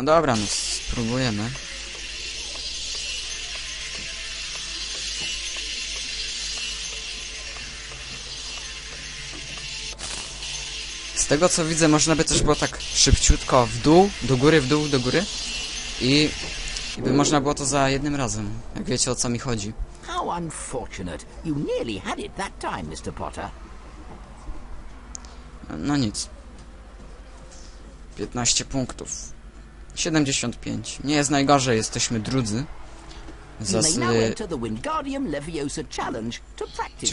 No dobra, no spróbujemy. Z tego co widzę, można by też było tak szybciutko w dół, do góry, w dół, do góry. I, i by można było to za jednym razem. Jak wiecie o co mi chodzi. How unfortunate. You nearly had it that time, Mr. Potter. No nic. 15 punktów. 75. Nie jest najgorzej, jesteśmy drudzy. Zasy...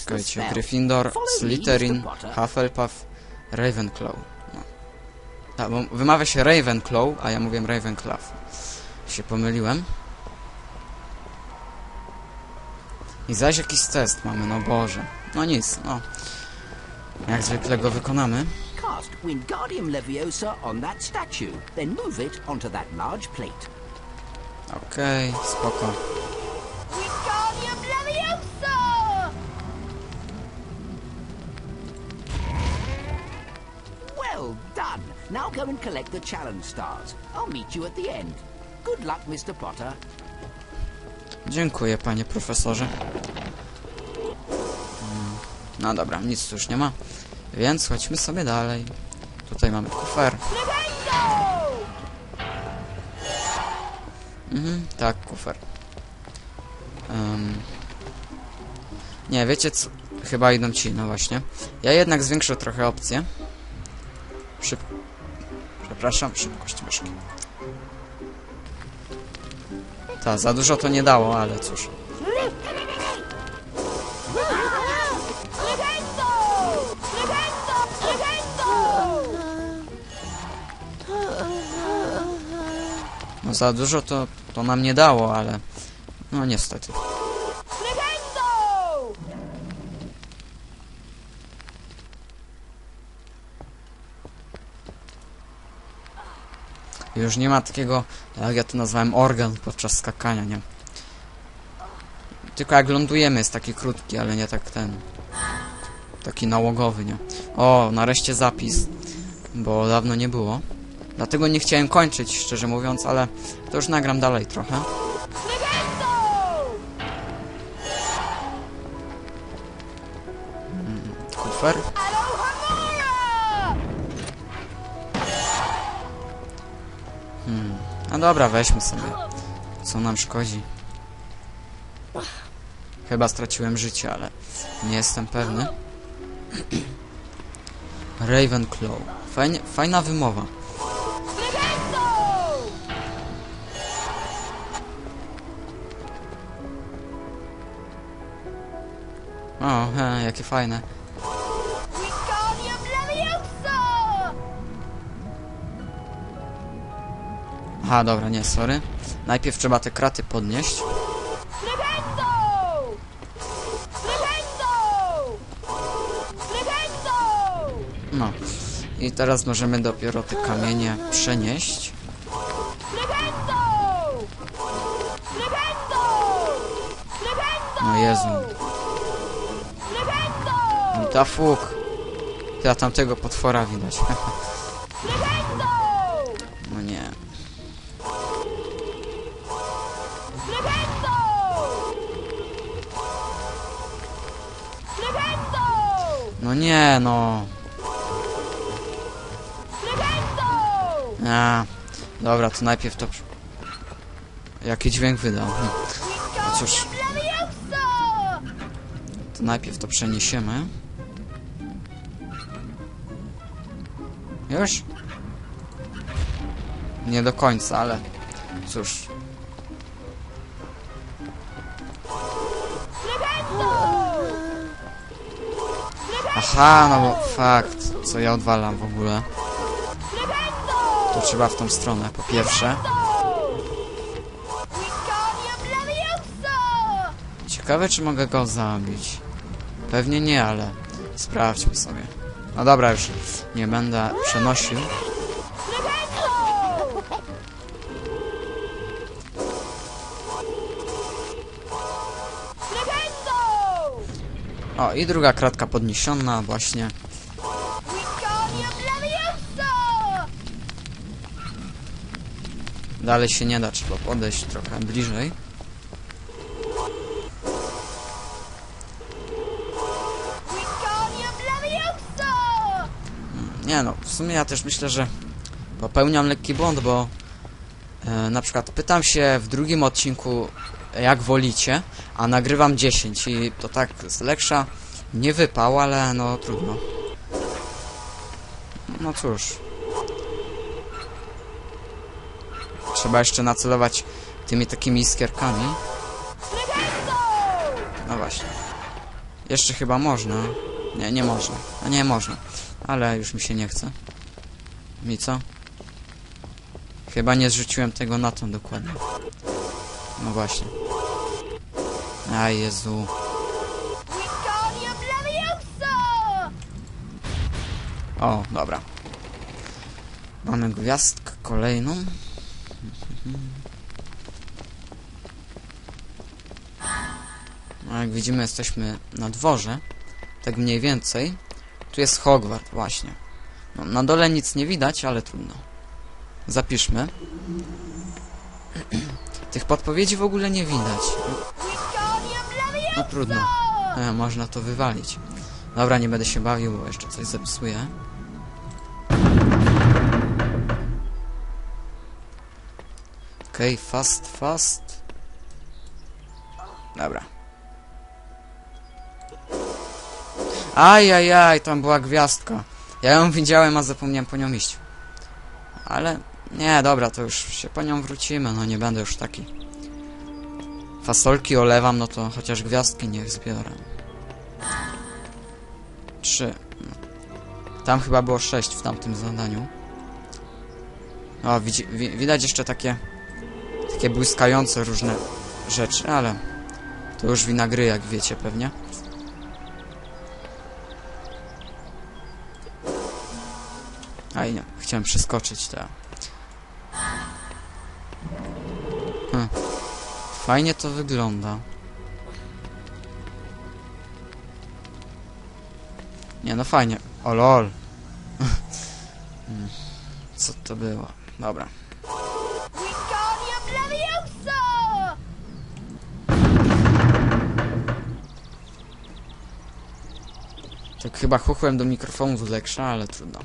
Czekajcie. Gryffindor, Slytherin. Hufflepuff, Ravenclaw. No. Tak, bo wymawia się Ravenclaw, a ja mówię Ravenclaw. Się pomyliłem. I zaś jakiś test mamy, no Boże. No nic, no. Jak zwykle go wykonamy. Cast Wingardium Leviosa on that statue, then move it onto that large plate. Okej, spoko. Wingardium Leviosa! Well done. Now go and collect the challenge stars. I'll meet you at the end. Good luck, Mr. Potter. Dziękuję, panie profesorze. Mm, No dobra, nic tu już nie ma. Więc chodźmy sobie dalej. Tutaj mamy kufer. Mhm, tak, kufer. Em, nie, wiecie co? Chyba idą ci, no właśnie. Ja jednak zwiększę trochę opcję. Szyb... Przepraszam, szybkość myszki. Ta, za dużo to nie dało, ale cóż. Za dużo to, to nam nie dało, ale... No niestety. Już nie ma takiego, jak ja to nazwałem, organ podczas skakania, nie? Tylko jak lądujemy jest taki krótki, ale nie tak ten... Taki nałogowy, nie? O, nareszcie zapis, bo dawno nie było. Dlatego nie chciałem kończyć, szczerze mówiąc, ale to już nagram dalej trochę. Nintendo! Kufer. Alohomora! No dobra, weźmy sobie. Co nam szkodzi? Chyba straciłem życie, ale nie jestem pewny. Ravenclaw. Fajnie, fajna wymowa. O, he, jakie fajne. Aha, dobra, nie, sorry. Najpierw trzeba te kraty podnieść. No. I teraz możemy dopiero te kamienie przenieść. No Jezu. Ta fuk. Ty, a tamtego potwora widać. No nie. No nie, no. A, dobra, to najpierw to... Jaki dźwięk wydał? Hm. No cóż, to najpierw to przeniesiemy. Już? Nie do końca, ale cóż. Aha, no bo fakt, co ja odwalam w ogóle. To trzeba w tą stronę, po pierwsze. Ciekawe, czy mogę go zabić. Pewnie nie, ale sprawdźmy sobie. No dobra, już nie będę przenosił. O, i druga kratka podniesiona, właśnie. Dalej się nie da, trzeba podejść trochę bliżej. Nie no, w sumie ja też myślę, że popełniam lekki błąd, bo e, na przykład pytam się w drugim odcinku jak wolicie, a nagrywam 10 i to tak z leksza nie wypał, ale no trudno. No cóż. Trzeba jeszcze nacelować tymi takimi iskierkami. No właśnie. Jeszcze chyba można. Nie, nie można. A nie można. Ale już mi się nie chce. Mi co? Chyba nie zrzuciłem tego na tą dokładnie. No właśnie. Aj Jezu. O, dobra. Mamy gwiazdkę kolejną. A jak widzimy jesteśmy na dworze. Tak mniej więcej. Tu jest Hogwart właśnie. No, na dole nic nie widać, ale trudno. Zapiszmy. Tych podpowiedzi w ogóle nie widać. No trudno. E, można to wywalić. Dobra, nie będę się bawił, bo jeszcze coś zepsuję. Okej, okay, fast, fast. Dobra. Ajajaj, tam była gwiazdka. Ja ją widziałem, a zapomniałem po nią iść. Ale nie, dobra, to już się po nią wrócimy, no nie będę już taki. Fasolki olewam, no to chociaż gwiazdki niech zbiorę. Trzy. Tam chyba było sześć w tamtym zadaniu. O, widzi, wi widać jeszcze takie takie błyskające różne rzeczy, ale to już wina gry, jak wiecie pewnie. Chciałem przeskoczyć to. Hm. Fajnie to wygląda. Nie no fajnie. O lol. Hmm. Co to było? Dobra. Tak chyba chuchłem do mikrofonu z leksza, ale trudno.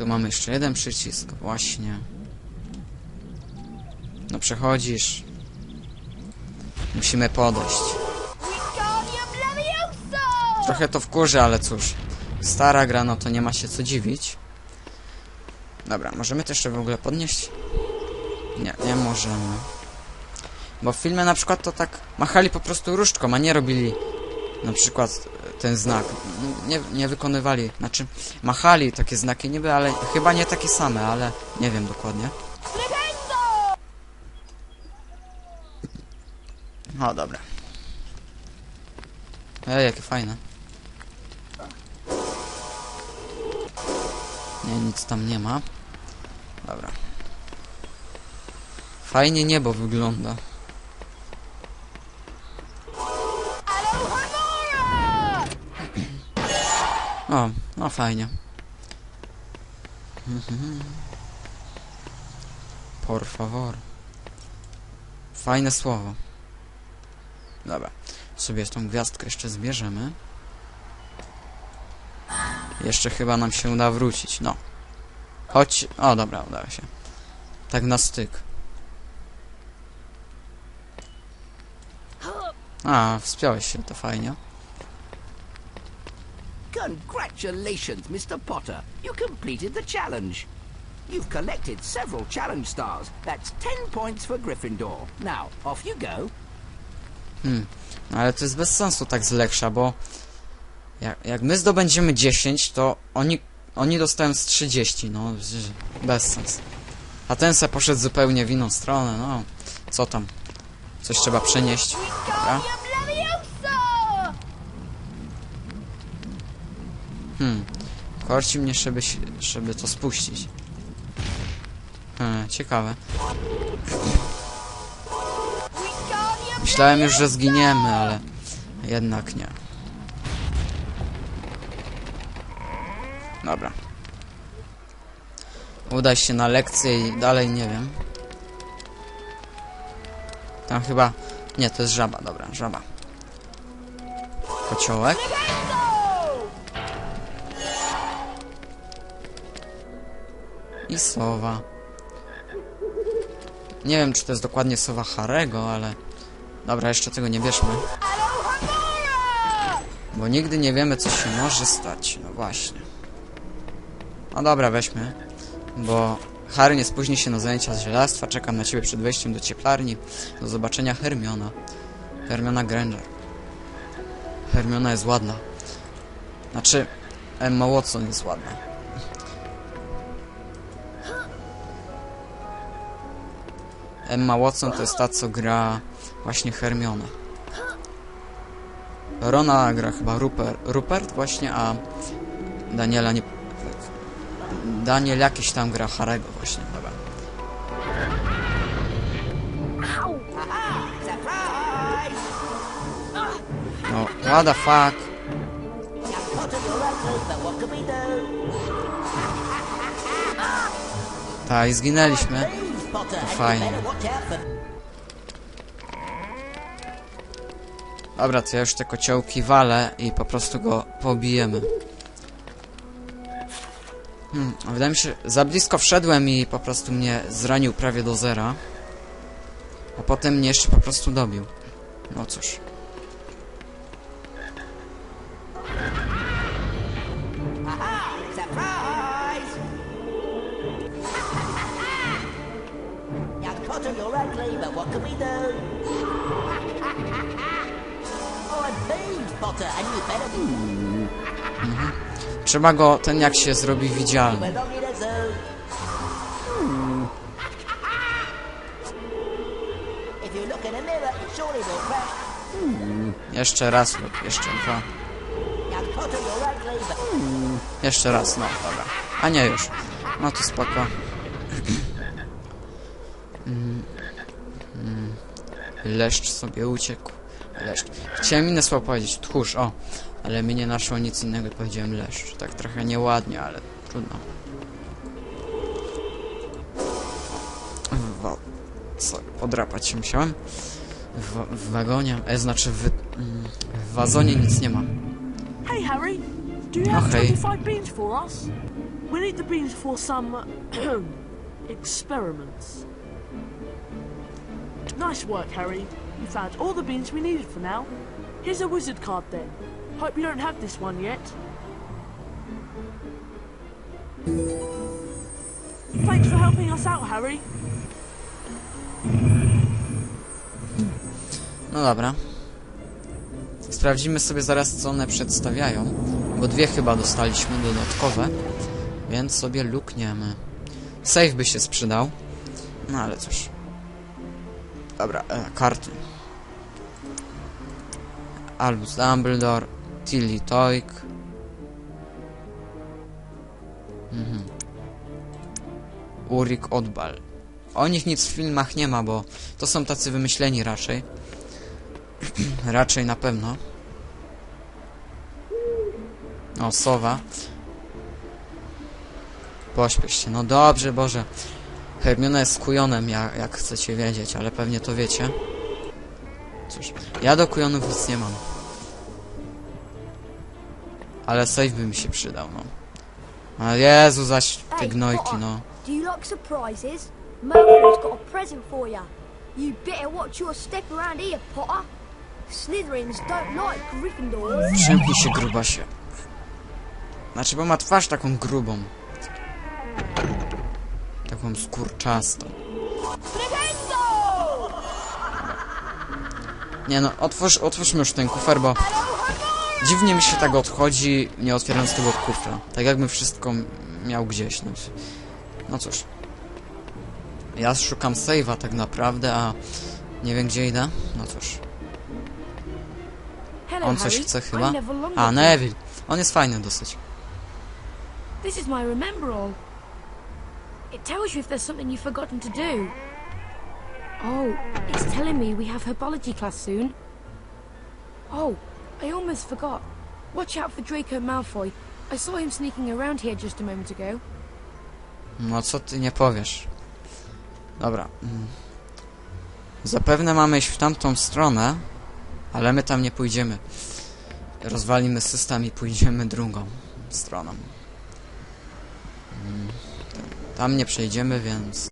Tu, mamy jeszcze jeden przycisk, właśnie. No przechodzisz. Musimy podejść. Trochę to wkurzy, ale cóż. Stara gra, no to nie ma się co dziwić. Dobra, możemy to jeszcze w ogóle podnieść? Nie, nie możemy. Bo w filmie na przykład to tak machali po prostu różdżką, a nie robili na przykład e, ten znak. Nie, nie wykonywali, znaczy machali takie znaki niby, ale chyba nie takie same, ale nie wiem dokładnie. O, dobra. Ej, jakie fajne. Nie, nic tam nie ma. Dobra. Fajnie niebo wygląda. O, no fajnie. Mhm. Por favor. Fajne słowo. Dobra. Sobie tą gwiazdkę jeszcze zbierzemy. Jeszcze chyba nam się uda wrócić. No. Chodź. O, dobra, udało się. Tak na styk. A, wspiąłeś się, to fajnie. Congratulations, Mr. Potter. You completed the challenge. You've collected several challenge stars. That's 10 points for Gryffindor. Now, off you go. Hmm. No ale to jest bez sensu tak z Leksza, bo jak, jak my zdobędziemy 10, to oni, oni dostają z 30, no bez sens. A ten se poszedł zupełnie w inną stronę, no co tam? Coś trzeba przenieść. Dobra. Hmm. Korci mnie, żeby, żeby to spuścić. Hmm, ciekawe. Myślałem już, że zginiemy, ale jednak nie. Dobra. Udaj się na lekcję i dalej nie wiem. Tam chyba... Nie, to jest żaba, dobra, żaba. Kociołek. I sowa. Nie wiem, czy to jest dokładnie sowa Harego, ale... Dobra, jeszcze tego nie bierzmy. Bo nigdy nie wiemy, co się może stać. No właśnie. No dobra, weźmy. Bo Harry nie spóźni się na zajęcia z żelastwa. Czekam na ciebie przed wejściem do cieplarni. Do zobaczenia Hermiona. Hermiona Granger. Hermiona jest ładna. Znaczy, Emma Watson jest ładna. Emma Watson to jest ta, co gra właśnie Hermione. Rona gra chyba Rupert, Rupert właśnie, a Daniela nie... Daniel jakiś tam gra Harego właśnie, dobra. No, what the fuck? Young Potter, you're ugly, but what can we do? Ta, i zginęliśmy. You fajnie. Dobra, to ja już te kociołki walę i po prostu go pobijemy. Hmm, wydaje mi się, za blisko wszedłem i po prostu mnie zranił prawie do zera. A potem mnie jeszcze po prostu dobił. No cóż. Trzeba go, ten jak się zrobi widzialny. crash. Jeszcze raz lub jeszcze dwa. But Jeszcze raz, no dobra. A nie już. No to spoko. Mm, mm. Leszcz sobie uciekł. Leszcz. Chciałem inne słowo powiedzieć. Tchórz, o. Ale mi nie naszło nic innego powiedziałem leszcz. Tak trochę nieładnie, ale trudno. W, sorry, podrapać się musiałem. W, w wagonie, e, znaczy w, w wazonie nic nie ma. Hey Harry, do you have Okay. 25 beans for us? We need the beans for some experiments. Nice work, Harry. You found all the beans we needed for now. Here's a wizard card then. Hope you don't have this one yet. Thanks for helping us out, Harry. No dobra. Sprawdzimy sobie zaraz, co one przedstawiają. Bo dwie chyba dostaliśmy dodatkowe. Więc sobie lukniemy. Save by się sprzydał. No ale cóż. Dobra, e, karty. Albus Dumbledore. Tilly Toik. Mhm. Urik Odbal. O nich nic w filmach nie ma, bo to są tacy wymyśleni raczej. Raczej na pewno. O, sowa. Pośpiesz się. No dobrze, Boże. Hermiona jest kujonem, jak, jak chcecie wiedzieć, ale pewnie to wiecie. Cóż, ja do kujonów nic nie mam. Ale save by mi się przydał, no. A Jezu, zaś te gnojki, no. Do you like surprises? Malfoy's got a present for you. You better watch your step around here, Potter. Slytherins don't like Gryffindors. Przymknij się, grubasie. Znaczy, bo ma twarz taką grubą. Taką skurczastą. Nie no, otwórz, otwórzmy już ten kufer, bo dziwnie mi się tak odchodzi, nie otwierając tego kufra. Tak jakbym wszystko miał gdzieś. No, no cóż. Ja szukam save'a tak naprawdę, a nie wiem gdzie idę. No cóż. On coś chce chyba. A, Neville. On jest fajny dosyć. This is my remember all. It tells you if there's something you've forgotten to do. Oh, it's telling me we have herbology class soon. Oh, I almost forgot. Watch out for Draco Malfoy. I saw him sneaking around here just a moment ago. No co ty nie powiesz? Dobra. mm. Zapewne mamy iść w tamtą stronę, ale my tam nie pójdziemy. Rozwalimy system i pójdziemy drugą stroną. Mm, Tam nie przejdziemy, więc...